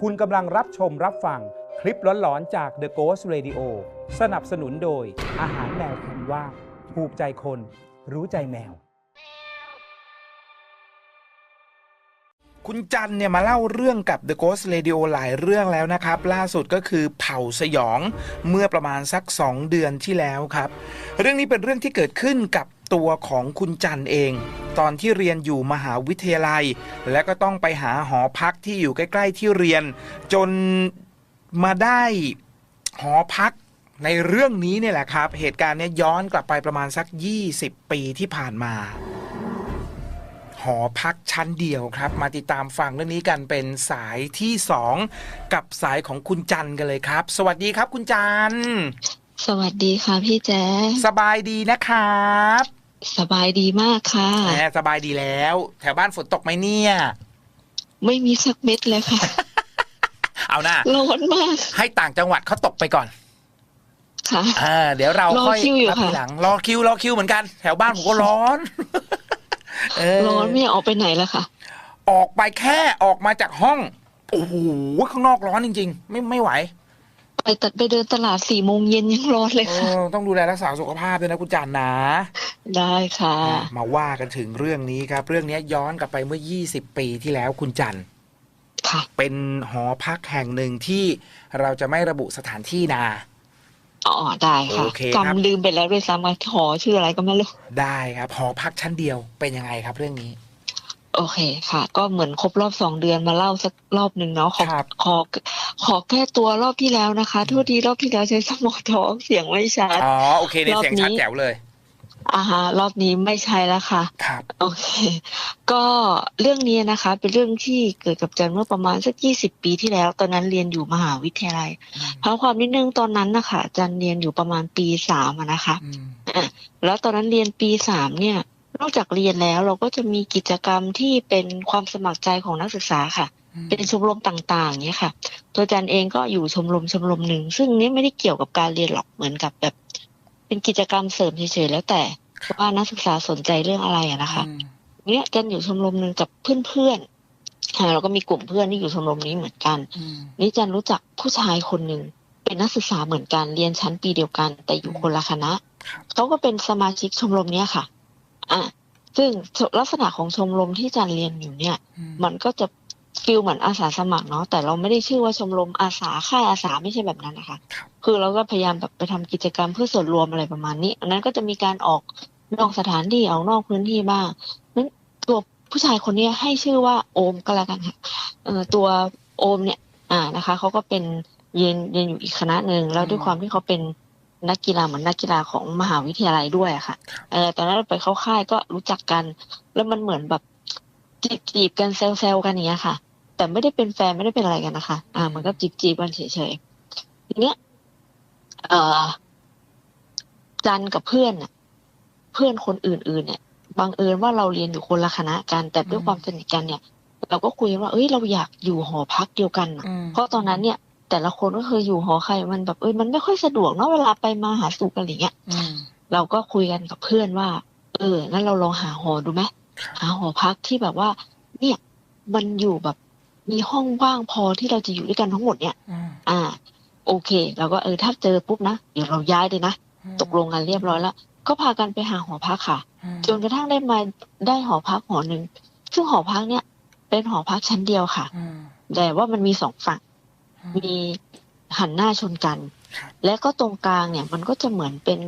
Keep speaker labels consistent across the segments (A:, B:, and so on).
A: คุณกำลังรับชมรับฟังคลิปหลอนๆจาก The Ghost Radio สนับสนุนโดย อาหารแมวคุณว่าถูกใจคน รู้ใจแมว
B: คุณจันเนี่ยมาเล่าเรื่องกับ The Ghost Radio หลายเรื่องแล้วนะครับ ล่าสุดก็คือเผ่าสยองเมื่อประมาณสัก 2 เดือนที่แล้วครับ เรื่องนี้เป็นเรื่องที่เกิดขึ้นกับ ตัวของคุณจันเอง ตอนที่เรียนอยู่มหาวิทยาลัย และก็ต้องไปหาหอพักที่อยู่ใกล้ ๆ ที่เรียน จนมาได้หอพักในเรื่องนี้เนี่ยแหละครับ เหตุการณ์เนี้ย้อนกลับไปประมาณสัก 20 ปีที่ผ่านมา หอพักชั้นเดียวครับ มาติดตามฟังเรื่องนี้กันเป็นสายที่2กับสายของคุณจันกันเลยครับ สวัสดีครับคุณจัน
C: สวัสดีค่ะพี่แจ๊ค
B: สบายดีนะครับ
C: สบายดีมากค่ะ
B: แหมสบายดีแล้ว แถวบ้านฝนตกไหมเนี่ย
C: ไม่มีสักเม็ดเลยค่ะ
B: เอาหน้า
C: ร้อนมาก
B: ให้ต่างจังหวัดเขาตกไปก่อน
C: ค่ะ
B: อ่าเดี๋ยวเรา
C: รอ
B: ค่อย
C: คิวอยู่
B: นับที
C: ค่ะ
B: หลัง รอคิวรอคิวเหมือนกัน แถวบ้านผมก็ร้อนเร้
C: อนไม่ออกไปไหนแล้วค่ะ
B: ออกไปแค่ออกมาจากห้อง โอ้โหข้างนอกร้อนจริง ๆ ไม่ไม่ไหว
C: ไปตัดไปเดินตลาดสี่โมงเย็นยังร้อนเลย
B: เอ
C: ค่ะ
B: อต้องดูแลรักษาสุขภาพด้วยนะคุณจันนะ
C: ได้ค่ะ
B: มาว่ากันถึงเรื่องนี้ครับ เรื่องนี้ย้อนกลับไปเมื่อ 20 ปีที่แล้วคุณจัน
C: ค่ะ
B: เป็นหอพักแห่งหนึ่งที่เราจะไม่ระบุสถานที่นา
C: อ๋อได้ค่ะ
B: โอเคครับ
C: จำลืมไปแล้วด้วยซ้ำว่าหอชื่ออะไรก็ไม่รู้
B: ได้ครับหอพักชั้นเดียวเป็นยังไงครับเรื่องนี้
C: โอเคค่ะ ก็เหมือนครบรอบสองเดือนมาเล่าสักรอบหนึ่งเนาะขอ
B: ครับ
C: ขอขอแก้ตัวรอบที่แล้วนะคะโทษทีรอบที่แล้วใช้สมองท้องเสียงไม่ชัด
B: อ๋อโอเคใน
C: รอบ
B: เสียงชัด
C: นี้
B: แจ๋วเลย
C: อ่าฮะรอบนี้ไม่ใช่แล้วค่ะ
B: ครับ
C: โอเค ก็เรื่องนี้นะคะ เป็นเรื่องที่เกิดกับจันเมื่อประมาณสักยี่สิบปีที่แล้ว ตอนนั้นเรียนอยู่มหาวิทยาลัยเท้าความนิดนึงตอนนั้นนะคะจันเรียนอยู่ประมาณปีสามอะนะคะ
B: อืม
C: อะแล้วตอนนั้นเรียนปีสามเนี่ย นอกจากเรียนแล้วเราก็จะมีกิจกรรมที่เป็นความสมัครใจของนักศึกษาค่ะ เป็นชมรมต่างๆเนี่ยค่ะ ตัวจันเองก็อยู่ชมรมชมรมหนึ่งซึ่งนี้ไม่ได้เกี่ยวกับการเรียนหรอกเหมือนกับแบบ เป็นกิจกรรมเสริมเฉยๆแล้วแต่ว่านักศึกษาสนใจเรื่องอะไรอะนะคะ
B: อืม
C: เนี่ยจันอยู่ชมรมหนึ่งกับเพื่อนๆอ่าเราก็มีกลุ่มเพื่อนที่อยู่ชมรมนี้เหมือนกัน
B: อืม
C: นี่จันรู้จักผู้ชายคนหนึ่งเป็นนักศึกษาเหมือนกันเรียนชั้นปีเดียวกัน แต่อยู่คนละคณะ
B: ครับ
C: เขาก็เป็นสมาชิกชมรมเนี้ยค่ะ อะซึ่งลักษณะของชมรมที่จันเรียนอยู่เนี่ย
B: อืม
C: มันก็จะฟิลเหมือนอาสาสมัครเนาะแต่เราไม่ได้ชื่อว่าชมรมอาสาค่ายอาสาไม่ใช่แบบนั้นนะคะ
B: ครับ
C: คือเราก็พยายามแบบไปทำกิจกรรมเพื่อส่วนรวมอะไรประมาณนี้ อันนั้นก็จะมีการออกนอกสถานที่ออกนอกพื้นที่บ้างนั้นตัวผู้ชายคนเนี้ยให้ชื่อว่าโอมก็แล้วกันค่ะเอ่อตัวโอมเนี่ย อ่านะคะเขาก็เป็นเรียนเรียนอยู่อีกคณะหนึ่งแล้วด้วยความที่เขาเป็น นักกีฬาเหมือนนักกีฬาของมหาวิทยาลัยด้วยอะค่ะเออตอนนั้นเราไปเข้าค่ายก็รู้จักกัน แล้วมันเหมือนแบบจีบจีบกันเซลเซลกันอย่างเงี้ยค่ะ แต่ไม่ได้เป็นแฟนไม่ได้เป็นอะไรกันนะคะ อ่า มันก็จีบจีบกันเฉยๆทีเนี้ยเอ่อจันกับเพื่อนน่ะเพื่อนคนอื่นๆเนี่ยบังเอิญว่าเราเรียนอยู่คนละคณะกัน แต่ด้วยความสนิทกันเนี่ย เราก็คุยกันว่า เอ้ยเราอยากอยู่หอพักเดียวกันน่ะ
B: อืม
C: เพราะตอนนั้นเนี่ย แต่ละคนก็เคยอยู่หอใครมันแบบเอ้ยมันไม่ค่อยสะดวกเนาะเวลาไปมาหาสู่กันอะไรเงี้ย
B: อืม
C: เราก็คุยกันกับเพื่อนว่า เอองั้นเราลองหาหอดูไหม
B: ครับ
C: หาหอพักที่แบบว่า เนี่ย มันอยู่แบบมีห้องว่างพอที่เราจะอยู่ด้วยกันทั้งหมดเนี่ย
B: อืม
C: อ่า โอเคเราก็เออถ้าเจอปุ๊บนะเดี๋ยวเราย้ายเลยนะตกลงกันเรียบร้อยแล้วก็พากันไปหาหอพักค่ะ
B: อืม
C: จนกระทั่งได้มาได้หอพักหอหนึ่งซึ่งหอพักเนี่ย เป็นหอพักชั้นเดียวค่ะ
B: อืม
C: แต่ว่ามันมีสองฝั่ง มีหันหน้าชนกัน
B: ครับ
C: และก็ตรงกลางเนี่ยมันก็จะเหมือนเป็น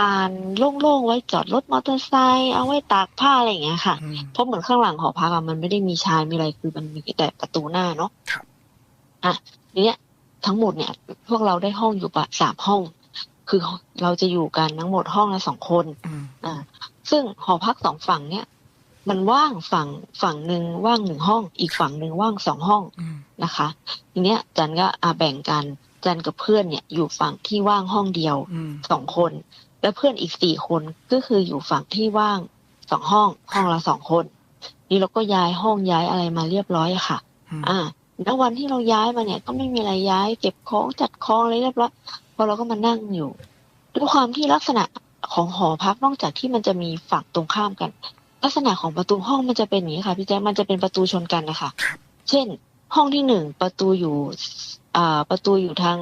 C: ลานโล่งๆไว้จอดรถมอเตอร์ไซค์เอาไว้ตากผ้าอะไรอย่างเงี้ยค่ะ
B: อืม
C: เพราะเหมือนข้างหลังหอพักอะมันไม่ได้มีชายมีอะไรคือมันมีแต่ประตูหน้าเนาะ
B: ครับ
C: อะทีเนี้ยทั้งหมดเนี่ย พวกเราได้ห้องอยู่ปะสามห้อง คือเราจะอยู่กันทั้งหมดห้องละสองคน
B: อืม
C: อ่าซึ่งหอพักสองฝั่งเนี่ย มันว่างฝั่งฝั่งหนึ่งว่างหนึ่งห้อง อีกฝั่งหนึ่งว่างสองห้อง
B: อืม
C: นะคะ ทีเนี้ยจันก็อาแบ่งกันจันกับเพื่อนเนี่ยอยู่ฝั่งที่ว่างห้องเดียว
B: อืม
C: สองคน แล้วเพื่อนอีกสี่คนก็คืออยู่ฝั่งที่ว่างสองห้อง ห้องละสองคน นี่เราก็ย้ายห้องย้ายอะไรมาเรียบร้อยอะค่ะ
B: อืม
C: อ่าแล้ววันที่เราย้ายมาเนี่ย ก็ไม่มีอะไรย้ายเก็บของจัดของอะไรเรียบร้อยพอเราก็มานั่งอยู่ด้วยความที่ลักษณะของหอพักนอกจากที่มันจะมีฝั่งตรงข้ามกัน ลักษณะของประตูห้องมันจะเป็นอย่างนี้ค่ะพี่แจ๊คมันจะเป็นประตูชนกันนะคะ
B: ครับ
C: เช่น ห้องที่หนึ่งประตูอยู่ อ่า ประตูอยู่ทาง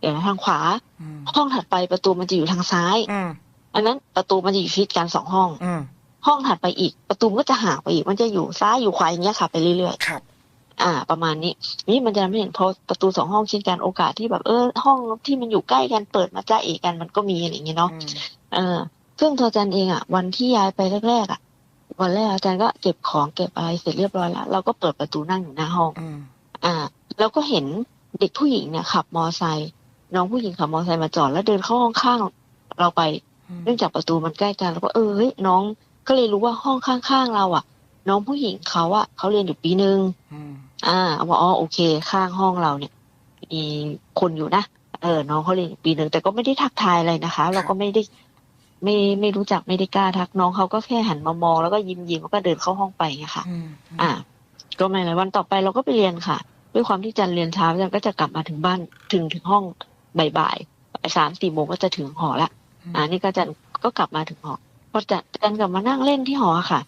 C: เดี๋ยวนะทางขวา
B: อืม
C: ห้องถัดไปประตูมันจะอยู่ทางซ้าย
B: อืม
C: อันนั้นประตูมันจะอยู่ชิดกันสองห้อง
B: อืม
C: ห้องถัดไปอีก ประตูมันก็จะห่างไปอีก มันจะอยู่ซ้ายอยู่ขวาอย่างเงี้ยค่ะไปเรื่อย
B: ครับ
C: ๆอ่า ประมาณนี้ นี่มันจะไม่เห็นพอประตูสองห้องชิดกันโอกาสที่แบบเออ ห้องที่มันอยู่ใกล้กันเปิดมาจ้าเอกกันมันก็มีอะไรอย่างเงี้ยเนาะ
B: อืม
C: เออซึ่งตัวอาจารย์เองอะ วันที่ย้ายไปแรกๆอะ วันแรกอาจารย์ก็เก็บของเก็บอะไรเสร็จเรียบร้อยแล้วเราก็เปิดประตูนั่งอยู่หน้าห้อง
B: อืม
C: อ่า แล้วก็เห็นเด็กผู้หญิงเนี่ยขับมอไซค์น้องผู้หญิงขับมอไซค์มาจอดแล้วเดินเข้าห้องข้างเราไปเนื่องจากประตูมันใกล้กันแล้วก็เออเฮ้ยน้องก็เลยรู้ว่าห้องข้างๆเราอะ น้องผู้หญิงเขาอะเขาเรียนอยู่ปีหนึ่ง
B: อืม
C: อ่าบอกอ๋อโอเค ข้างห้องเราเนี่ยมีคนอยู่นะเออน้องเขาเรียนอยู่ปีหนึ่งแต่ก็ไม่ได้ทักทายอะไรนะคะ เราก็ไม่ได้ ไม่ไม่รู้จักไม่ได้กล้าทักน้องเขาก็แค่หันมามองแล้วก็ยิ้มยิ้มแล้วก็เดินเข้าห้องไปไงค่ะ
B: อืม
C: อ่า ก็ไม่อะไรวันต่อไปเราก็ไปเรียนค่ะ ด้วยความที่จันเรียนเช้าจันก็จะกลับมาถึงบ้านถึงถึงห้องบ่ายๆสามสี่โมงก็จะถึงหอละอ่า นี่ก็จันก็กลับมาถึงหอพอจันจันกลับมานั่งเล่นที่หอค่ะ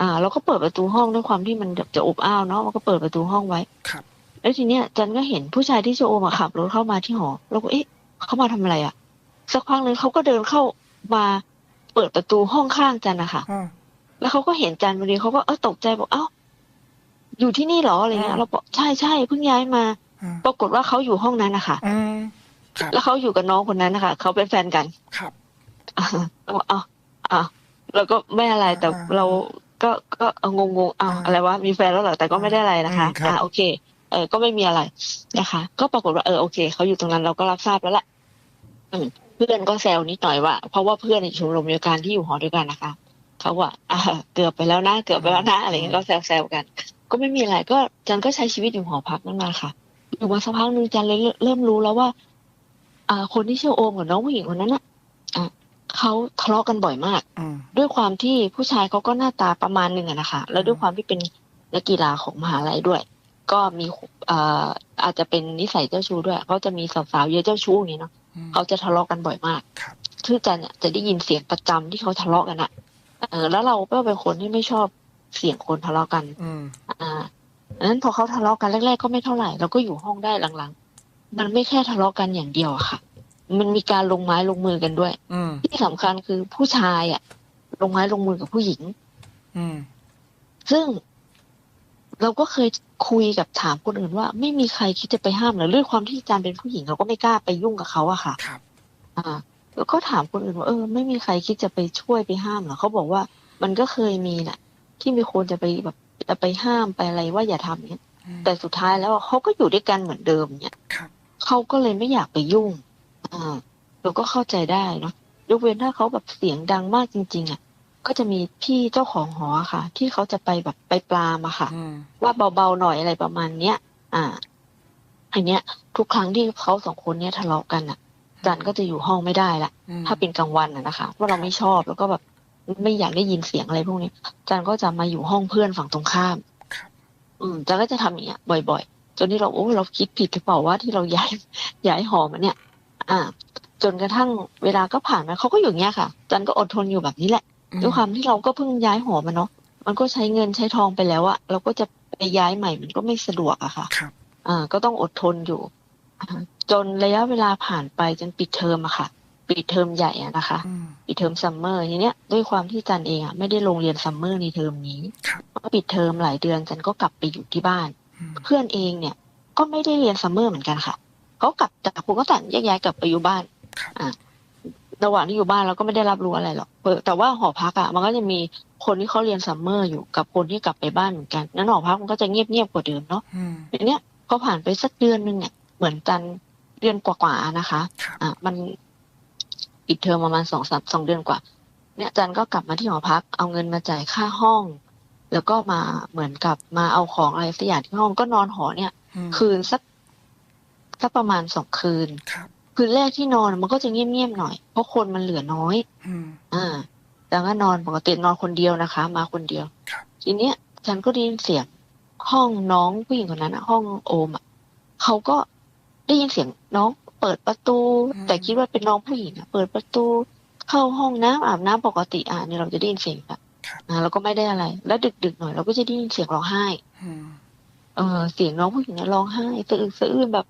C: อ่า เราก็เปิดประตูห้องด้วยความที่มันแบบจะอบอ้าวเนาะมันก็เปิดประตูห้องไว้
B: ครับ
C: แล้วทีเนี้ยจันก็เห็นผู้ชายที่ชื่อโอมอะขับรถเข้ามาที่หอแล้วก็เอ๊ะเขามาทำอะไรอะสักพักหนึ่งเขาก็เดินเข้า มาเปิดประตูห้องข้างจันนะคะ
B: อืม
C: แล้วเขาก็เห็นจันพอดีเขาก็เออตกใจบอกเอ้าอยู่ที่นี่เหรออะไรเงี้
B: อื
C: ย
B: ม
C: เราบอกใช่ใช่เพิ่งย้ายมา
B: อืม
C: ปรากฏว่าเขาอยู่ห้องนั้นนะคะ
B: อืมครับ
C: แล้วเขาอยู่กับน้องคนนั้นนะคะเขาเป็นแฟนกัน
B: ครับ
C: อ่าเราบอกอ้าวอ้าวเราก็ไม่อะไรแต่
B: อ่า
C: เราก็ก็เอางงๆอ้าว
B: อ่า
C: อะไรวะมีแฟนแล้วเหรอแต่ก็ไม่ได้อะไรนะคะ
B: อืมครับ
C: อ่าโอเค เออก็ไม่มีอะไรนะคะ ก็ปรากฏว่าเออโอเคเขาอยู่ตรงนั้นเราก็รับทราบแล้วแหละอืม เพื่อนก็แซวนิดหน่อยว่า เพราะว่าเพื่อนในชมรมเดียวกันที่อยู่หอเดียวกันนะคะเขาว่าอ่าเกือบไปแล้วนะเกือบไปแล้วนะอะไรเงี้ยก็แซวๆกัน ก็ไม่มีอะไรก็จันก็ใช้ชีวิตอยู่หอพักนั่นมาค่ะ อยู่มาสักพักหนึ่งจันเลยเริ่มรู้แล้วว่า อ่า คนที่ชื่อโอมกับน้องผู้หญิงคนนั้นน่ะอะเขาทะเลาะกันบ่อยมาก
B: อืม
C: ด้วยความที่ผู้ชายเขาก็หน้าตาประมาณหนึ่งอะนะคะ แล้วด้วยความที่เป็นนักกีฬาของมหาลัยด้วย ก็มีเอ่ออาจจะเป็นนิสัยเจ้าชู้ด้วยเขาจะมีสาวๆเยอะเจ้าชู้อย่างนี้เนาะ
B: อืม
C: เขาจะทะเลาะกันบ่อยมาก
B: ครับ
C: ชื่อจันเนี่ยจะได้ยินเสียงประจำที่เขาทะเลาะกันอะเออแล้วเราก็เป็นคนที่ไม่ชอบเสียงคนทะเลาะกัน
B: อืม
C: อ่าดังนั้นพอเขาทะเลาะกันแรกๆก็ไม่เท่าไหร่เราก็อยู่ห้องได้หลังๆ มันไม่แค่ทะเลาะกันอย่างเดียวอะค่ะ มันมีการลงไม้ลงมือกันด้วย
B: อืม
C: ที่สำคัญคือผู้ชายอะลงไม้ลงมือกับผู้หญิง
B: อืม
C: ซึ่ง เราก็เคยคุยกับถามคนอื่นว่า ไม่มีใครคิดจะไปห้ามหรือด้วยความที่อาจารย์เป็นผู้หญิงเราก็ไม่กล้าไปยุ่งกับเขาอะค่ะ
B: ครับ
C: อ่าแล้วก็ถามคนอื่นว่าเออ ไม่มีใครคิดจะไปช่วยไปห้ามเหรอเขาบอกว่ามันก็เคยมีแหละที่มีคนจะไปแบบจะไปห้ามไปอะไรว่าอย่าทำเนี้ย
B: อืม
C: แต่สุดท้ายแล้วอะเขาก็อยู่ด้วยกันเหมือนเดิมเนี่ย
B: ครับ
C: เขาก็เลยไม่อยากไปยุ่งอ่าเราก็เข้าใจได้เนาะยกเว้นถ้าเขาแบบเสียงดังมากจริง ๆอะ ก็จะมีพี่เจ้าของหอค่ะ ที่เขาจะไปแบบไปปลามอะค่ะ
B: อืม
C: ว่าเบาๆหน่อยอะไรประมาณเนี้ยอ่าอันเนี้ย ทุกครั้งที่เขาสองคนเนี้ยทะเลาะกันอะจันก็จะอยู่ห้องไม่ได้ละ
B: อืม
C: ถ้าเป็นกลางวันอะนะคะว่าเราไม่ชอบแล้วก็แบบไม่อยากได้ยินเสียงอะไรพวกนี้จันก็จะมาอยู่ห้องเพื่อนฝั่งตรงข้าม
B: ครับ
C: อืมจันก็จะทำอย่างเงี้ยบ่อย ๆ จนที่เราโอ้เราคิดผิดหรือเปล่าว่าที่เราย้ายย้ายหอมาเนี่ย อ่า จนกระทั่งเวลาก็ผ่านมาเขาก็อยู่อย่างเงี้ยค่ะ จันก็อดทนอยู่แบบนี้แหละ ด้วยความที่เราก็เพิ่งย้ายหอมาเนาะมันก็ใช้เงินใช้ทองไปแล้วอะเราก็จะไปย้ายใหม่มันก็ไม่สะดวกอะค่ะ
B: ครับ
C: อ่า ก็ต้องอดทนอยู่อ่าจนระยะเวลาผ่านไปจนปิดเทอมอะค่ะ ปิดเทอมใหญ่อะนะคะ
B: อืม
C: ปิดเทอมซัมเมอร์ทีเนี้ยด้วยความที่จันเองอะไม่ได้ลงเรียนซัมเมอร์ในเทอมนี้
B: ครับ
C: พอปิดเทอมหลายเดือนจันก็กลับไปอยู่ที่บ้าน
B: อืม
C: เพื่อนเองเนี่ย ก็ไม่ได้เรียนซัมเมอร์เหมือนกันค่ะเขากลับจากครูก็ตัดแยกย้ายกลับไปอยู่บ้าน
B: ครับ
C: อ่า ระหว่างที่อยู่บ้านเราก็ไม่ได้รับรู้อะไรหรอกเออแต่ว่าหอพักอะ มันก็จะมีคนที่เขาเรียนซัมเมอร์อยู่กับคนที่กลับไปบ้านเหมือนกันนั้นหอพักมันก็จะเงียบเงียบๆกว่าเดิมเนาะ
B: อืม
C: ทีเนี้ยพอผ่านไปสักเดือนหนึ่งเนี่ยเหมือนจันเดือนกว่าๆนะคะ
B: ครับ
C: อะมันปิดเทอมประมาณสองสามสองเดือนกว่า เนี่ยจันก็กลับมาที่หอพัก เอาเงินมาจ่ายค่าห้อง แล้วก็มาเหมือนกับมาเอาของอะไรสักอย่างที่ห้องก็นอนหอเนี่ย
B: อืม
C: คืนสักสักประมาณสองคืน
B: ครับ
C: คืนแรกที่นอนมันก็จะเงียบๆหน่อย เพราะคนมันเหลือน้อย
B: อืม
C: อ่าแต่ก็นอนปกตินอนคนเดียวนะคะ มาคนเดียว
B: ครับ
C: ทีเนี้ยฉันก็ได้ยินเสียงห้องน้องผู้หญิงคนนั้นอะห้องโอมอะเขาก็ได้ยินเสียงน้องเปิดประตู แต่คิดว่าเป็นน้องผู้หญิงอะเปิดประตู เข้าห้องน้ำอาบน้ำปกติอะเนี่ยเราจะได้ยินเสียงแบบ
B: ครับ
C: อ่าเราก็ไม่ได้อะไร แล้วดึกๆหน่อยเราก็จะได้ยินเสียงร้องไห้
B: อืม
C: เออเสียงน้องผู้หญิงเนี่ยร้องไห้สะอึกสะอื้นแบบ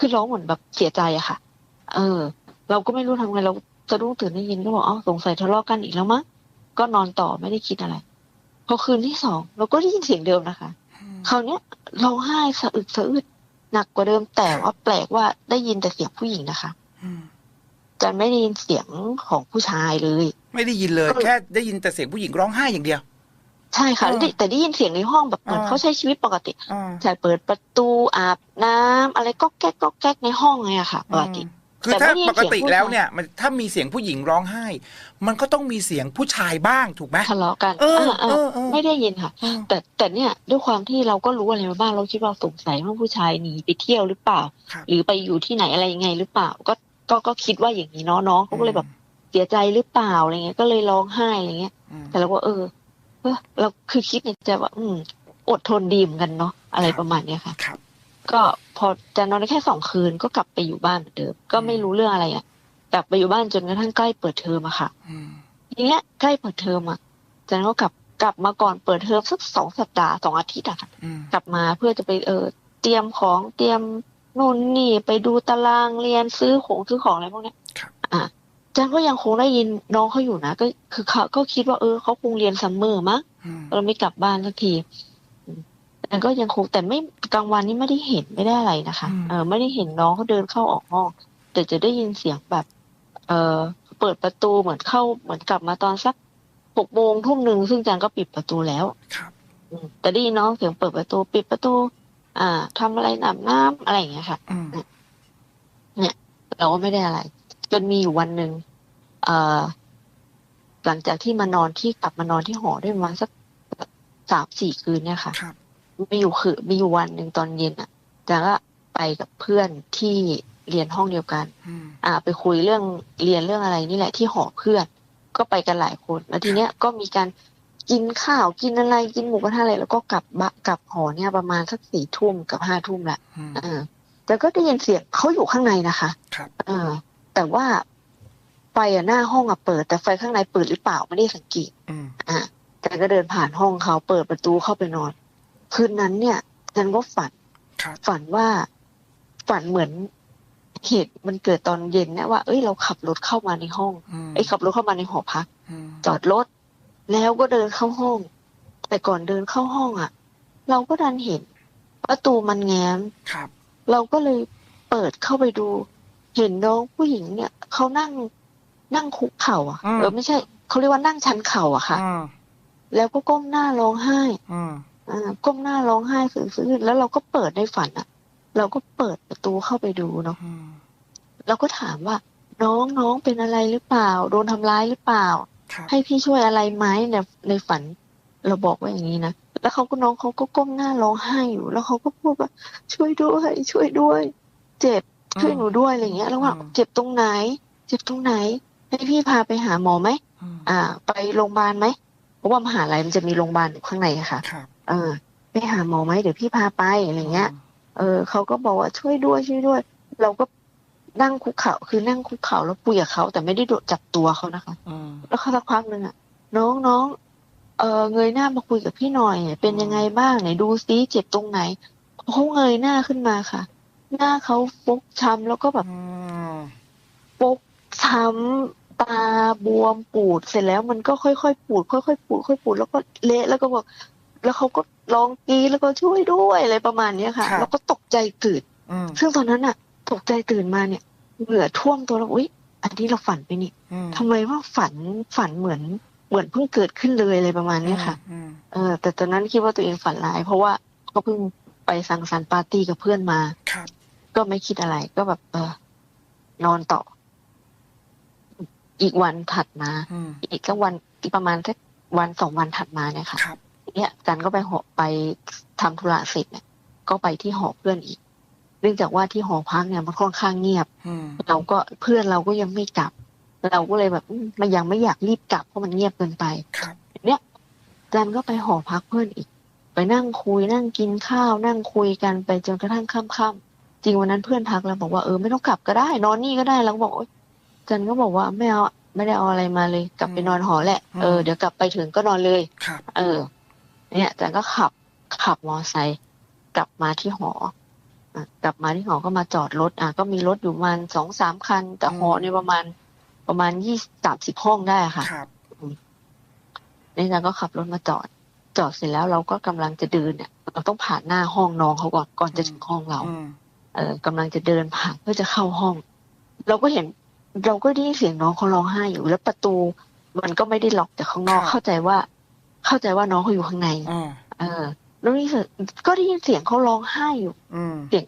C: คือร้องเหมือนแบบเสียใจอะค่ะ เออ เราก็ไม่รู้ทำไงเราสะดุ้งตื่นได้ยินก็บอกอ๋อสงสัยทะเลาะกันอีกแล้วมั้งก็นอนต่อไม่ได้คิดอะไรพอคืนที่สองเราก็ได้ยินเสียงเดิมนะคะคราวเนี้ยร้องไห้สะอึกสะอื้นหนักกว่าเดิมแต่ว่าแปลกว่าได้ยินแต่เสียงผู้หญิงนะคะ
B: อืม
C: จะไม่ได้ยินเสียงของผู้ชายเลย
B: ไม่ได้ยินเลย
C: ก็
B: แค่ได้ยินแต่เสียงผู้หญิงร้องไห้อย่างเดียว
C: ใช่ค่ะ
B: อ่า
C: ได้แต่ได้ยินเสียงในห้องแบบเหมือน
B: อ่า
C: เขาใช้ชีวิตปกติ
B: อ่า
C: ใช่เปิดประตูอาบน้ำอะไรก็แก๊กก็แก๊กในห้องไงอะค่ะปกติ
B: คือ
C: แต่
B: ถ้า
C: ไม่ได้ยิน
B: ปกติ
C: เสียงผู้
B: แล้ว
C: ชาย
B: เนี่ย มันถ้ามีเสียงผู้หญิงร้องไห้ มันก็ต้องมีเสียงผู้ชายบ้างถูกไหม
C: ทะเลาะกัน
B: เออ
C: อ่าอ่า
B: เออเออ
C: ไม่ได้ยินค่ะ
B: เออ
C: แต่แต่เนี่ยด้วยความที่เราก็รู้อะไรมาบ้างเราคิดว่าสงสัยว่าผู้ชายหนีไปเที่ยวหรือเปล่า
B: ครับ
C: หรือไปอยู่ที่ไหนอะไรยังไงหรือเปล่า ก็ก็ก็คิดว่าอย่างนี้เนาะน้องเขาก็เลยแบบเสียใจหรือเปล่าอะไรเงี้ยก็เลยร้องไห้อะไรเงี้ย
B: อืม
C: แต่เราก็เออ เออเราคือคิดในใจว่า อืม อดทนดีเหมือนกันเนาะอะไร
B: ครับ
C: ประมาณเนี้ยค่ะ
B: ครับ
C: ก็พอจะนอนได้แค่สองคืนก็กลับไปอยู่บ้านเหมือนเดิมก็ไม่รู้เรื่องอะไรอะกลับไปอยู่บ้านจนกระทั่งใกล้เปิดเทอมอะค่ะ
B: อืม
C: ทีเนี้ยใกล้เปิดเทอมอะจันก็กลับกลับมาก่อนเปิดเทอมสักสองสัปดาห์สองอาทิตย์อะค่ะ
B: อืม
C: กลับมาเพื่อจะไปเออเตรียมของเตรียมนู่นนี่ไปดูตารางเรียนซื้อของซื้อของอะไรพวกเนี้ย
B: ครับ
C: อะ จันก็ยังคงได้ยินน้องเขาอยู่นะก็คือเขาก็คิดว่าเออเขาคงเรียนซัมเมอร์มั้ง
B: อืม
C: เราไม่กลับบ้านสักทีอืมแต่ก็ยังคงแต่ไม่กลางวันนี้ไม่ได้เห็นไม่ได้อะไรนะคะเออไม่ได้เห็นน้องเขาเดินเข้าออกห้องแต่จะได้ยินเสียงแบบ เออเปิดประตูเหมือนเข้าเหมือนกลับมาตอนสักหกโมงทุ่มหนึ่งซึ่งจันก็ปิดประตูแล้ว
B: ครับ
C: อืมแต่ได้ยินน้องเสียงเปิดประตูปิดประตู อ่าทำอะไรอาบน้ำอะไรอย่างเงี้ยค่ะ
B: อืม
C: เราก็ไม่ได้อะไร จนมีอยู่วันหนึ่งเอ่อหลังจากที่มานอนที่กลับมานอนที่หอได้ประมาณสักสามสี่คืนเนี่ยค่ะ
B: ครับ
C: มีอยู่คือมีอยู่วันหนึ่งตอนเย็นอะจันก็ไปกับเพื่อนที่เรียนห้องเดียวกัน
B: อืม
C: อ่า ไปคุยเรื่องเรียนเรื่องอะไรนี่แหละที่หอเพื่อน ก็ไปกันหลายคน แล้วทีเนี้ยก็มีการกินข้าวกินอะไรกินหมูกระทะอะไรแล้วก็กลับบ้านกลับหอเนี่ยประมาณสักสี่ทุ่มกับห้าทุ่มแหละ
B: อืม
C: เออแต่ก็ได้ยินเสียงเขาอยู่ข้างในนะคะ
B: ครับ
C: เออ แต่ว่าไฟอะหน้าห้องอะเปิด แต่ไฟข้างในเปิดหรือเปล่าไม่ได้สังเกต
B: อืม
C: อะแต่ก็เดินผ่านห้องเขาเปิดประตูเข้าไปนอน คืนนั้นเนี่ยฉันก็ฝัน
B: ครับ
C: ฝันว่าฝันเหมือนเหตุมันเกิดตอนเย็นเนี่ยว่าเอ้ยเราขับรถเข้ามาในห้อง
B: อืม
C: ไอ้ยขับรถเข้ามาในหอพัก
B: อืม
C: จอดรถ แล้วก็เดินเข้าห้อง แต่ก่อนเดินเข้าห้องอะ เราก็ดันเห็นประตูมันแง้ม
B: ครับ
C: เราก็เลยเปิดเข้าไปดู เห็นน้องผู้หญิงเนี่ยเขานั่งนั่งคุกเข่าอะ
B: อืม
C: เออไม่ใช่เขาเรียกว่านั่งชันเข่าอะค่ะ
B: อืม
C: แล้วก็ก้มหน้าร้องไห้
B: อืม
C: อ่าก้มหน้าร้องไห้ซื่อๆแล้วเราก็เปิดในฝันอะ เราก็เปิดประตูเข้าไปดูเนาะ
B: อืม
C: เราก็ถามว่า น้องน้องเป็นอะไรหรือเปล่า โดนทำร้ายหรือเปล่า
B: ครับ
C: ให้พี่ช่วยอะไรไหมในในฝัน เราบอกว่าอย่างนี้นะแล้วเขาก็น้องเขาก็ก้มหน้าร้องไห้อยู่ แล้วเขาก็พูดว่าช่วยด้วย ช่วยด้วย เจ็บ ช่วยหนูด้วยอะไรเงี้ยแล้วว่า
B: อืม
C: เจ็บตรงไหน เจ็บตรงไหน ให้พี่พาไปหาหมอไหม
B: อืม
C: อ่า ไปโรงพยาบาลไหมเพราะว่ามหาลัยมันจะมีโรงพยาบาลอยู่ข้างในอะค่ะ
B: ครับ
C: เออไปหาหมอไหมเดี๋ยวพี่พาไปอะไรเงี้ย เออเขาก็บอกว่าช่วยด้วยช่วยด้วย เราก็นั่งคุกเข่าคือนั่งคุกเข่าแล้วคุยกับเขาแต่ไม่ได้โดดจับตัวเขานะคะ
B: อืม
C: แล้วสักพักหนึ่งอะ น้องน้องเออเงยหน้ามาคุยกับพี่หน่อย เป็นยังไงบ้างไหนดูซิเจ็บตรงไหนเขาเงยหน้าขึ้นมาค่ะ หน้าเขาฟกช้ำแล้วก็แบบ
B: อืม
C: ฟกช้ำตาบวมปูดเสร็จแล้วมันก็ค่อยๆปูด ค่อยๆปูดค่อยๆปูดแล้วก็เละแล้วก็บอกแล้วเขาก็ร้องกรีดแล้วก็ช่วยด้วยอะไรประมาณเนี้ยค่ะ แล้วก็ตกใจตื่น
B: อืม
C: ซึ่งตอนนั้นอะตกใจตื่นมาเนี่ยเหงื่อท่วมตัวแล้วอุ๊ยอันนี้เราฝันไปนี่
B: อืม
C: ทำไมว่าฝันฝันเหมือนเหมือนเพิ่งเกิดขึ้นเลยอะไรประมาณเนี้ยค่ะ
B: อืม
C: เออ แต่ตอนนั้นคิดว่าตัวเองฝันร้าย เพราะว่าเขาเพิ่งไปสังสรรค์ปาร์ตี้กับเพื่อนมา
B: ครับ
C: ก็ไม่คิดอะไร ก็แบบ เออนอนต่อ อีกวันถัดมา
B: อืม
C: อีกก็วันอีกประมาณสักวันสองวันถัดมาเนี่ยค่ะ
B: ครับ
C: เนี่ยจันก็ไปหอไปทำธุระเสร็จเนี่ย ก็ไปที่หอเพื่อนอีก เนื่องจากว่าที่หอพักเนี่ยมันค่อนข้างเงียบ
B: อืม
C: เราก็เพื่อนเราก็ยังไม่กลับ เราก็เลยแบบอืมมันยังไม่อยากรีบกลับเพราะมันเงียบเกินไป
B: ครับ
C: เนี่ยจันก็ไปหอพักเพื่อนอีก ไปนั่งคุยนั่งกินข้าว นั่งคุยกันไปจนกระทั่งค่ำๆ จริงวันนั้นเพื่อนทักแล้วบอกว่าเออไม่ต้องกลับก็ได้ นอนนี่ก็ได้เราก็บอกโอ๊ยจันก็บอกว่าไม่เอาไม่ได้เอาอะไรมาเลย กลับไปนอนหอแหละเออเดี๋ยวกลับไปถึงก็นอนเลย
B: ครับ
C: เออ เนี่ยจันก็ขับขับมอไซค์กลับมาที่หออะกลับมาที่หอก็มาจอดรถ อะ ก็มีรถอยู่ประมาณสองสามคัน แต่หอเนี่ยประมาณประมาณยี่สามสิบห้องได้อะค่ะ
B: ครับ
C: นี่นางก็ขับรถมาจอด จอดเสร็จแล้วเราก็กำลังจะเดินเนี่ยเราต้องผ่านหน้าห้องน้องเขาก่อนก่อนจะถึงห้องเรา
B: อืม
C: เออ กำลังจะเดินผ่านเพื่อจะเข้าห้อง เราก็เห็นเราก็ได้ยินเสียงน้องเขาร้องไห้อยู่ แล้วประตูมันก็ไม่ได้ล็อกจากข้างนอก
B: ครับ
C: เข้าใจว่า เข้าใจว่าน้องเขาอยู่ข้างใน
B: อ่า
C: เออแล้วนี่เสร็จก็ได้ยินเสียงเขาร้องไห้อยู่
B: อืม
C: เสียง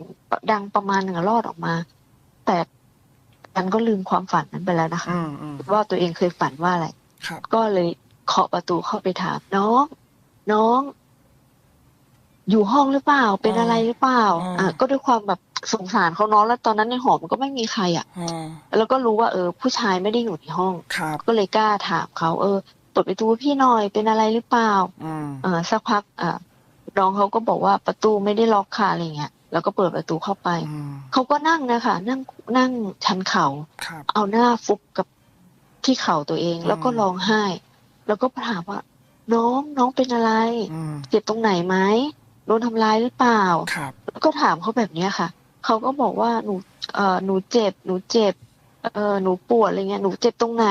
C: ดังประมาณหนึ่งอะรอดออกมา แต่ฉันก็ลืมความฝันนั้นไปแล้วนะคะ
B: อืมอืม
C: ว่าตัวเองเคยฝันว่าอะไร
B: ครับ
C: ก็เลยเคาะประตูเข้าไปถามน้อง น้อง อยู่ห้องหรือเปล่าเป็นอะไรหรือเปล่า อะก็ด้วยความแบบสงสารเขาเน้องแล้วตอนนั้นในหอมันก็ไม่มีใครอะ
B: อ่า
C: แล้วก็รู้ว่าเออ ผู้ชายไม่ได้อยู่ในห้อง
B: ครับ
C: ก็เลยกล้าถามเขาเออเปิดประตูให้พี่หน่อยเป็นอะไรหรือเปล่า
B: อืม
C: เออสักพักอะน้องเขาก็บอกว่าประตูไม่ได้ล็อกค่ะอะไรเงี้ยแล้วก็เปิดประตูเข้าไป
B: อืม
C: เขาก็นั่งนะคะนั่งนั่งชันเข่า
B: ครับ
C: เอาหน้าฟุบกับที่เข่าตัวเอง
B: อืม
C: แล้วก็ร้องไห้ แล้วก็ถามว่า น้องน้องเป็นอะไร
B: อืม
C: เจ็บตรงไหนไหม โดนทำร้ายหรือเปล่า
B: ครับ
C: แล้วก็ถามเขาแบบเนี้ยค่ะ เขาก็บอกว่าหนูเออหนูเจ็บ หนูเจ็บ เออหนูปวดอะไรเงี้ยหนูเจ็บตรงไหน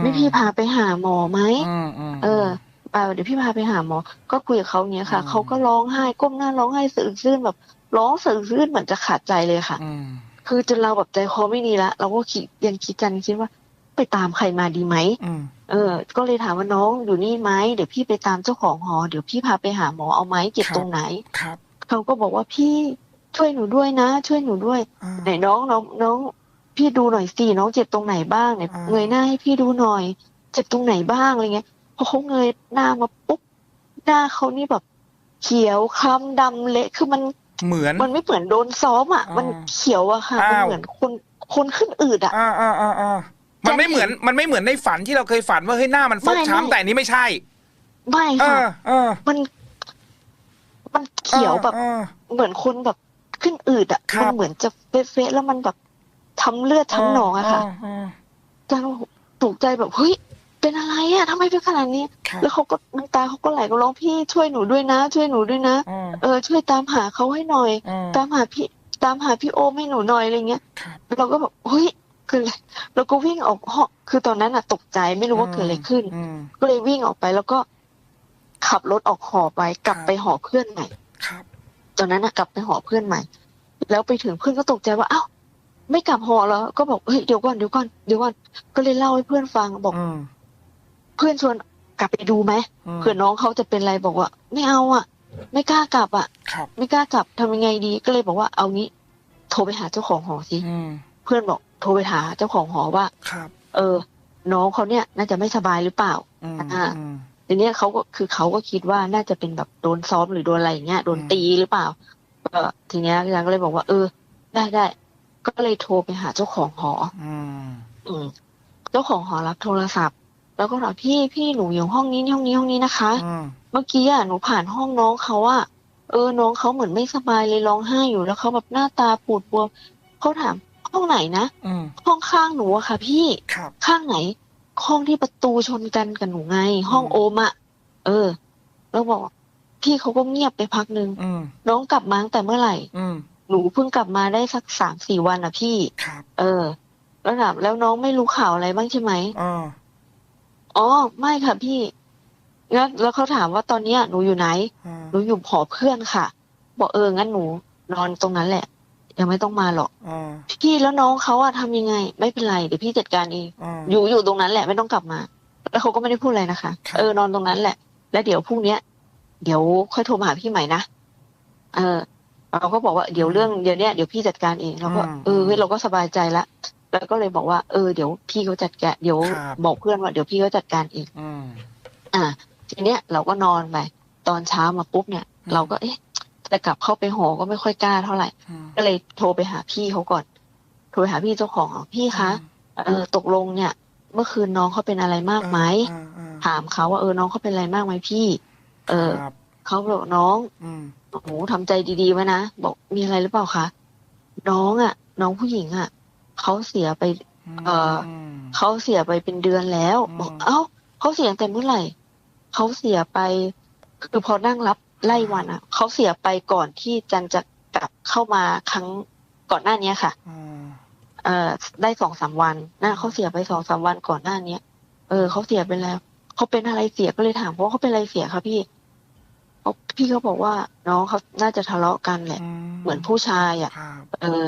C: ไม่พี่พาไปหาหมอไหม
B: อืมอืม
C: เออเปล่าเดี๋ยวพี่พาไปหาหมอ ก็คุยกับเขาเนี้ยค่ะ
B: อืม
C: เขาก็ร้องไห้ก้มหน้าร้องไห้สะอึกซื่นแบบร้องสะอึกซื่นเหมือนจะขาดใจเลยค่ะ
B: อืม
C: คือจนเราแบบใจคอไม่ดีละเราก็คิดยังคิดกันคิดว่า ไปตามใครมาดีไหม
B: อืม
C: เออก็เลยถามว่าน้องอยู่นี่ไหมเดี๋ยวพี่ไปตามเจ้าของหอ เดี๋ยวพี่พาไปหาหมอเอาไหมเจ็บ
B: ครับ
C: ตรงไหน
B: ครับ
C: เขาก็บอกว่าพี่ช่วยหนูด้วยนะ ช่วยหนูด้วย
B: อ่า
C: ไหนน้องน้องน้อง พี่ดูหน่อยสิน้องเจ็บตรงไหนบ้างเนี่ย
B: อ่า
C: เงยหน้าให้พี่ดูหน่อย เจ็บตรงไหนบ้างอะไรเงี้ยพอเขาเงยหน้ามาปุ๊บหน้าเขานี่แบบ เขียวคล้ำดำเละคือมัน
B: เหมือน
C: มันไม่เหมือนโดนซ้อมอะ
B: อ่ามั
C: มันเขียวอะค่ะ มัน
B: อ้าว
C: เหมือนคนคนขึ้นอืดอะ
B: อ่าอ่าอ่าอ่า มันไม่เหมือนมันไม่เหมือนในฝันที่เราเคยฝันว่าเฮ้ยหน้ามันฟก
C: ไม่
B: ช้ำ
C: ไม่
B: แต่อันนี้ไม่ใช่
C: ไม่
B: เอ
C: ค่ะ
B: อเออ
C: มัน มันเขียวแบบ
B: เออ
C: เหมือนคนแบบขึ้นอืดอะ
B: ครั
C: มั
B: บ
C: เหมือนจะเฟะๆแล้วมันแบบทำเลือดทำหนองอะค่ะ
B: เออ
C: จังตกใจแบบเฮ้ยเป็นอะไรอะทำไมเป็นขนาดนี้
B: ครับ
C: แล้วเขาก็น้ำตาเขาก็ไหลก็ร้องพี่ช่วยหนูด้วยนะ ช่วยหนูด้วยนะ
B: เออ
C: เออช่วยตามหาเขาให้หน่อย
B: เออ
C: ตามหาพี่ตามหาพี่โอมให้หนูหน่อยอะไรเงี้ย
B: ครับ
C: เราก็แบบเฮ้ย คืออะไรเราก็วิ่งออกห้องคือตอนนั้นอะตกใจไม่รู้ว่าเกิดอะไรขึ้น
B: อืม
C: ก็เลยวิ่งออกไปแล้วก็ขับรถออกหอไป กลับ
B: ครับ
C: ไปหอเพื่อนใหม่
B: ครับ
C: ตอนนั้นอะกลับไปหอเพื่อนใหม่ แล้วไปถึงเพื่อนก็ตกใจว่าอ้าวไม่กลับหอแล้ว ก็บอกเฮ้ยเดี๋ยวก่อนเดี๋ยวก่อนเดี๋ยวก่อนก็เลยเล่าให้เพื่อนฟังบอก
B: อืม
C: เพื่อนชวนกลับไปดูไหม
B: อืม
C: เผื่อน้องเขาจะเป็นอะไรบอกว่า ไม่เอาอะ ไม่กล้ากลับอะ
B: ครับ
C: ไม่กล้ากลับทำยังไงดีก็เลยบอกว่าเอางี้ โทรไปหาเจ้าของหอสิ
B: อืม
C: เพื่อนบอก โทรไปหาเจ้าของหอว่า
B: ครับ
C: เออ น้องเขาเนี่ยน่าจะไม่สบายหรือเปล่า
B: อืม
C: อ่า
B: อืม
C: ทีเนี้ยเขาก็คือเขาก็คิดว่าน่าจะเป็นแบบโดนซ้อมหรือโดนอะไรอย่างเงี้ยโดน
B: อืม
C: ตีหรือเปล่าก็ทีเนี้ยยังก็เลยบอกว่า เออ ได้ได้ก็เลยโทรไปหาเจ้าของหอ
B: อืม
C: อืมเจ้าของหอรับโทรศัพท์ แล้วก็ถามพี่พี่หนูอยู่ห้องนี้ห้องนี้ห้องนี้นะคะ
B: อืม
C: เมื่อกี้อะหนูผ่านห้องน้องเขาอะเออน้องเขาเหมือนไม่สบายเลยร้องไห้อยู่แล้วเขาแบบหน้าตาปูดบวมเขาถาม ห้องไหนนะ
B: อืม
C: ห้องข้างหนูอะค่ะ พี่
B: ครับ
C: ข้างไหน ห้องที่ประตูชนกันกับหนูไง ห้อง
B: อืม
C: โอมอะเออ แล้วบอกว่าพี่เขาก็เงียบไปพักหนึ่ง
B: อืม
C: น้องกลับมาตั้งแต่เมื่อไหร่
B: อืม
C: หนูเพิ่งกลับมาได้สักสามสี่วันอะพี่
B: ครับ
C: เออ แล้วถามแล้วน้องไม่รู้ข่าวอะไรบ้างใช่ไหม
B: อ่า
C: อ๋อไม่ค่ะพี่ แล้วแล้วเขาถามว่าตอนเนี้ยหนูอยู่ไหน
B: อ่า
C: หนูอยู่หอเพื่อนค่ะ บอกเอองั้นหนู นอนตรงนั้นแหละ ยังไม่ต้องมาหรอก
B: อ่า
C: พี่แล้วน้องเขาอะทำยังไง ไม่เป็นไรเดี๋ยวพี่จัดการเอง
B: อ่า
C: อยู่อยู่ตรงนั้นแหละไม่ต้องกลับมา แล้วเขาก็ไม่ได้พูดอะไรนะคะ
B: ครับ
C: เออนอนตรงนั้นแหละ แล้วเดี๋ยวพรุ่งเนี้ย เดี๋ยวค่อยโทรมาหาพี่ใหม่นะเออเราก็บอกว่าเดี๋ยวเรื่องเดี๋ยวเนี้ยเดี๋ยวพี่จัดการเองเราก็เออเฮ้ยเราก็สบายใจละแล้วก็เลยบอกว่าเออเดี๋ยวพี่เขาจัดการเดี๋ยวบอกเพื่อนว่าเดี๋ยวพี่เขาจัดการเอง
B: อืม
C: อ่า ทีเนี้ยเราก็นอนไปตอนเช้ามาปุ๊บเนี่ย
B: อืม
C: เราก็เอ๊ะ จะกลับเข้าไปหอก็ไม่ค่อยกล้าเท่าไหร่
B: อืม
C: ก็เลยโทรไปหาพี่เขาก่อน โทรไปหาพี่เจ้าของหอพี่คะเออตกลงเนี่ย เมื่อคืนน้องเขาเป็นอะไรมากไหม
B: อ่าอ่า
C: ถามเขาว่าเออน้องเขาเป็นอะไรมากไหมพี่ เออ
B: ครับ
C: เขาบอกน้อง
B: อืม
C: หนูทำใจดีๆไว้นะบอกมีอะไรหรือเปล่าคะน้องอะ น้องผู้หญิงอะเขาเสียไป เอ่อ
B: ม
C: เขาเสียไปเป็นเดือนแล้ว
B: อืม
C: บอกเอ้าเขาเสียตั้งแต่เมื่อไหร่เขาเสียไป คือพอนั่งรับ ไล่วันอะเขาเสียไปก่อนที่จันจะกลับเข้ามาครั้งก่อนหน้านี้ค่ะ
B: อืม
C: เอ่อได้สองสามวันนะเขาเสียไปสองสามวันก่อนหน้าเนี้ยเออเขาเสียไปแล้วเขาเป็นอะไรเสียก็เลยถามเพราะเขาเป็นอะไรเสียคะพี่เขาพี่เขาบอกว่าน้องเขาน่าจะทะเลาะกันแหละ เหมือนผู้ชายอะ
B: ครับ
C: เออ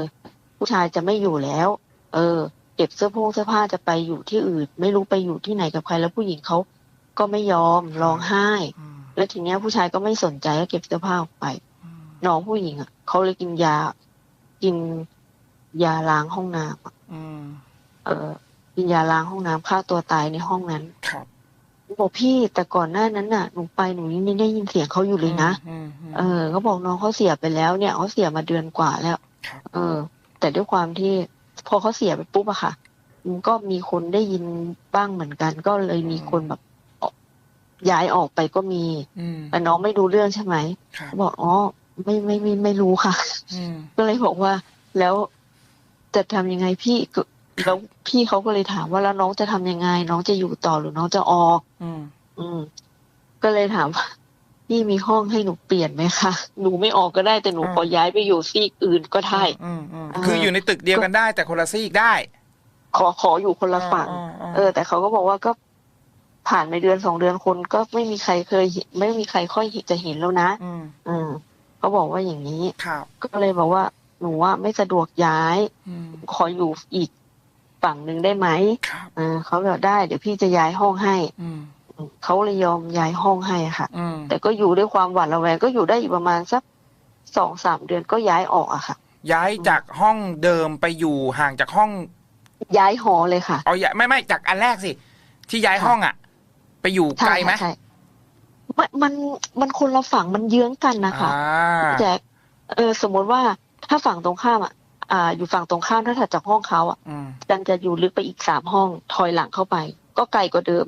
C: ผู้ชายจะไม่อยู่แล้ว เออเก็บเสื้อผงเสื้อผ้าจะไปอยู่ที่อื่น ไม่รู้ไปอยู่ที่ไหนกับใครแล้วผู้หญิงเขาก็ไม่ยอมร้องไห้
B: อืม
C: แล้วทีเนี้ยผู้ชายก็ไม่สนใจก็เก็บเสื้อผ้าออกไป
B: อืม
C: น้องผู้หญิงอะเขาเลยกินยา กินยาล้างห้องน้ำอะ
B: อืม
C: เออกินยาล้างห้องน้ำฆ่าตัวตายในห้องนั้น
B: ครับ
C: บอกพี่แต่ก่อนหน้านั้นน่ะหนูไปหนูยังไม่ได้ยินเสียงเขาอยู่เลยนะ
B: อืมอืม
C: เออเขาบอกน้องเขาเสียไปแล้วเนี่ยเขาเสียมาเดือนกว่าแล้ว
B: ครับ
C: เออ แต่ด้วยความที่พอเขาเสียไปปุ๊บอะค่ะ มันก็มีคนได้ยินบ้างเหมือนกัน ก็เลยมีคนแบบออก ย้ายออกไปก็มี
B: อืม
C: แต่น้องไม่รู้เรื่องใช่ไหม
B: ครับ
C: เขาบอกอ๋อไม่ไม่ไม่ไม่รู้ค่ะ
B: อืม
C: ก็เลยบอกว่าแล้วจะทำยังไงพี่ก็แล้วพี่เขาก็เลยถามว่าแล้วน้องจะทำยังไง น้องจะอยู่ต่อหรือน้องจะออก
B: อืม
C: อืมก็เลยถามว่าพี่มีห้องให้หนูเปลี่ยนไหมคะหนูไม่ออกก็ได้แต่หนูขอย้ายไปอยู่ซีกอื่นก็ได้
B: อืมอืม
C: เออ
B: คืออยู่ในตึกเดียวกันได้ แต่คนละซีกได้
C: ขอขออยู่คนละฝั่ง
B: อ่าอ่า
C: เออ แต่เขาก็บอกว่าก็ ผ่านไปเดือนสองเดือนคนก็ไม่มีใครเคยเห็นไม่มีใครค่อยจะเห็นแล้วนะ
B: อืม
C: อืมเขาบอกว่าอย่างนี้
B: ครับ
C: ก็เลยบอกว่าหนูว่าไม่สะดวกย้าย
B: อืม
C: ขออยู่อีกฝั่งหนึ่งได้ไหม
B: ครับ
C: เออเขาบอกได้ เดี๋ยวพี่จะย้ายห้องให้
B: อืม
C: อืมเขาเลยยอมย้ายห้องให้ค่ะ
B: อืม
C: แต่ก็อยู่ด้วยความหวาดระแวงก็อยู่ได้อีกประมาณสักสองสามเดือนก็ย้ายออกอะค่ะ
B: ย้ายจากห้องเดิมไปอยู่ห่างจากห้อง
C: ย้ายหอเลยค่ะ
B: เอาอย่าไม่ไม่จากอันแรกสิที่ย้ายห้องอะ ไปอยู่ไกลไหม
C: ใช่ค่ะใช่มันมันมันคนละฝั่งมันเยื้องกันนะคะ
B: อ่า
C: พี่แจ็คเออสมมติว่าถ้าฝั่งตรงข้ามอะอ่า อยู่ฝั่งตรงข้ามถ้าถัดจากห้องเขาอะ
B: อืม
C: ดันจะอยู่ลึกไปอีกสามห้องถอยหลังเข้าไป ก็ไกลกว่าเดิม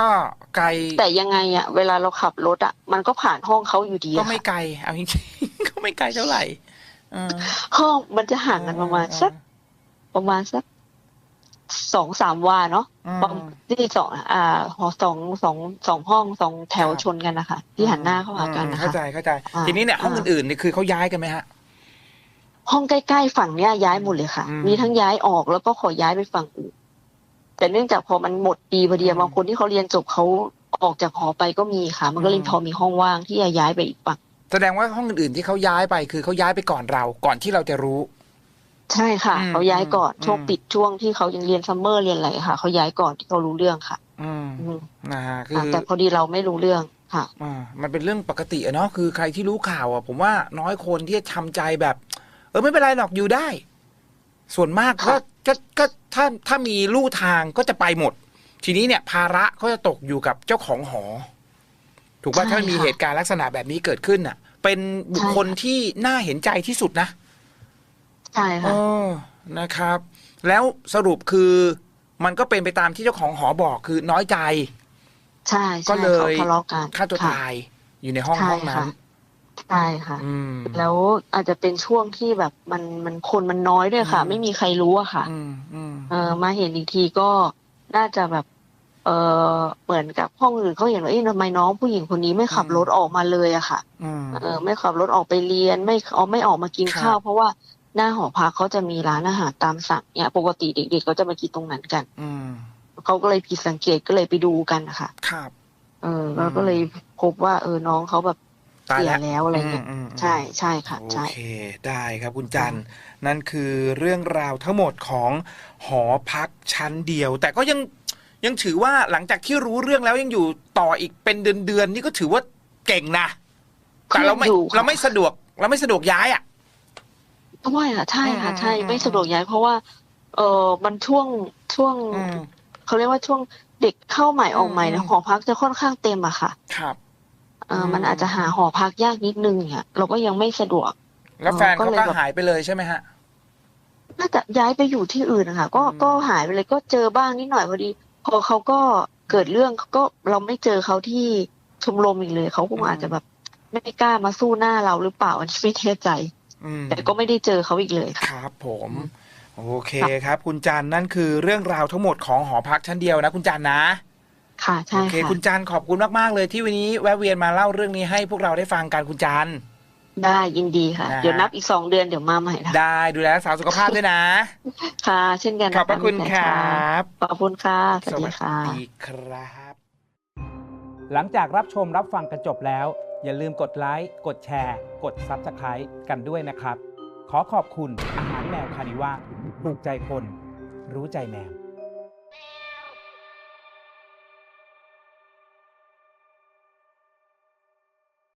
B: ก็ไกล
C: แต่ยังไงอะ เวลาเราขับรถอะ มันก็ผ่านห้องเขาอยู่ดี
B: ก็
C: อะ
B: ไม่
C: ค่ะ
B: ไกลเอาจริงๆก็ไม่ไกลเท่าไหร่เออ
C: ห้องมันจะห่างกันประมาณสักประมาณสัก สองสามวาเนาะ
B: อืม
C: ประมาณที่สองอ่าหอสองสองสองห้องสองแถว
B: ครับ
C: ชนกันนะคะที่หันหน้าเข้าหากัน
B: อืม
C: นะ
B: เข้า
C: คะ
B: ใจเข้าใจ
C: อ่า
B: ทีนี้เนี่ยห้อง
C: อ่า
B: อื่นๆนี่คือเขาย้ายกันไหมฮะ
C: ห้องใกล้ๆฝั่งเนี้ยย้ายหมดเลยค่ะ
B: อืม
C: มีทั้งย้ายออกแล้วก็ขอย้ายไปฝั่งอื่นแต่เนื่องจากพอมันหมดปีพอดี
B: อืม
C: บางคนที่เขาเรียนจบเขาออกจากหอไปก็มีค่ะ มันก็เลย
B: อืม
C: พอมีห้องว่างที่จะย้ายไปอีกฝั่ง
B: แสดงว่าห้องอื่นๆที่เขาย้ายไปคือเขาย้ายไปก่อนเราก่อนที่เราจะรู้
C: ใช่ค่ะ
B: อืม
C: เขาย้ายก่อน
B: อืม
C: ช่วงปิดช่วงที่เขายังเรียนซัมเมอร์เรียนอะไรค่ะ เขาย้ายก่อนที่เขารู้เรื่องค่ะ
B: อืม
C: อืม
B: นะฮะคือ
C: ค่ะแต่พอดีเราไม่รู้เรื่องค่ะ
B: อ่ามันเป็นเรื่องปกติอะเนาะคือใครที่รู้ข่าวอะผมว่าน้อยคนที่จะทำใจแบบ เออไม่เป็นไรหรอกอยู่ได้ ส่วนมากก็
C: ค่ะ
B: ก็ก็ถ้าถ้ามีลู่ทางก็จะไปหมด ทีนี้เนี่ย ภาระก็จะตกอยู่กับเจ้าของหอ ถูกป่ะถ้ามันมีเหตุการณ์ลักษณะแบบนี้เกิดขึ้นน่ะ เป็นบุคคลที่น่าเห็นใจที่สุดนะ
C: ใช่
B: เอ
C: ค่ะ
B: อนะครับ แล้วสรุปคือมันก็เป็นไปตามที่เจ้าของหอบอกคือน้อยใจ
C: ใช่
B: ก็
C: ใช่
B: เลย
C: เขาทะเลาะกัน
B: ฆ่าตัว
C: ค่ะ
B: ตายอยู่ในห้อง
C: ใช่
B: ห้องนั้น
C: ค่ะ ใช่ค่ะ
B: อืม
C: แล้วอาจจะเป็นช่วงที่แบบมันมันคนมันน้อยด้วยค่ะ
B: อืม
C: ไม่มีใครรู้อะค่ะ
B: อืมอืม
C: เออมาเห็นอีกทีก็น่าจะแบบ เออเหมือนกับห้องอื่นเขาเห็นว่าเอ๊ะทำไมน้องผู้หญิงคนนี้ไม่ขับรถออกมาเลยอะค่ะ
B: อืม
C: เออไม่ขับรถออกไปเรียนไม่เอาไม่ออกมากิน
B: ครับ
C: ข้าว เพราะว่า หน้าหอพักเขาจะมีร้านอาหารตามสั่งเนี่ยปกติเด็กๆเขาจะมากินตรงนั้นกัน
B: อืม
C: เขาก็เลยผิดสังเกตก็เลยไปดูกันนะคะ
B: ครับ
C: เออแล้วก็เลยพบว่า เออน้องเขาแบบ
B: ตาย
C: เสีย
B: แล้ว
C: แล้วอะไรเงี้ย
B: มมอืม
C: ใช่ใช่ค่ะ
B: โอ
C: ใช่
B: เค ได้ครับคุณจันทร์นั่นคือเรื่องราวทั้งหมดของหอพักชั้นเดียว แต่ก็ยังยังถือว่าหลังจากที่รู้เรื่องแล้วยังอยู่ต่ออีกเป็นเดือนเดือนๆนี่ก็ถือว่าเก่งนะแต่เราไม่
C: อยู่ค่ะ
B: เราไม่สะดวกเราไม่สะดวกย้ายอะ
C: ด้วยค่ะใช่ค่ะ ใช่
B: อืม
C: ไม่สะดวกย้ายเพราะว่า เออมันช่วงช่วง
B: อืม
C: เขาเรียกว่าช่วงเด็กเข้าใหม่ออกใหม่
B: อื
C: นะ
B: ม
C: หอพักจะค่อนข้างเต็มอะค่ะ
B: ครับ
C: เอออ
B: ม
C: มันอาจจะหาหอพักยากนิดนึงเนี่ยเราก็ยังไม่สะดวก
B: แล้วแฟน
C: ก็
B: เขา
C: เลย
B: ก็
C: แบบ
B: หายไปเลยใช่ไหมฮะ
C: น่าจะย้ายไปอยู่ที่อื่นนะคะก็
B: อืม
C: ก็หายไปเลยก็เจอบ้างนิดหน่อยพอดี พอเขาก็เกิดเรื่องเขาก็เราไม่เจอเขาที่ชมรมอีกเลยเขาคงอาจจะแบบไม่กล้ามาสู้หน้าเราหรือเปล่าอันนี้ไม่แน่ใจ
B: อืม
C: แต่ก็ไม่ได้เจอเขาอีกเลยค่ะ
B: ครับ ผมโอเคครับ คุณจันทร์นั่นคือเรื่องราวทั้งหมดของหอพักชั้นเดียวนะคุณจันทร์นะ
C: ค่ะใช่
B: โอเค
C: ค่ะ
B: คุณจันขอบคุณมาก ๆ เลยที่วันนี้แวะเวียนมาเล่าเรื่องนี้ให้พวกเราได้ฟังกันคุณจัน
C: ได้ยินดีค่ะ
B: นะฮะ
C: เดี๋ยวนับอีกสองเดือนเดี๋ยวมาใหม่นะ
B: ได้ดูแลรักษาสุขภาพด้วยนะ
C: ค่ะ เช่นกัน
B: ขอบพระคุณค
C: ค่ะ
B: รับ
C: ขอบคุณค่ะ สวัสดีค่ะ
B: ดีครับ
A: หลังจากรับชมรับฟังกันจบแล้ว อย่าลืมกดไลค์ กดแชร์ กด Subscribe กันด้วยนะครับ ขอขอบคุณอาหารแมวคานิว่าถูกใจคน รู้ใจแมว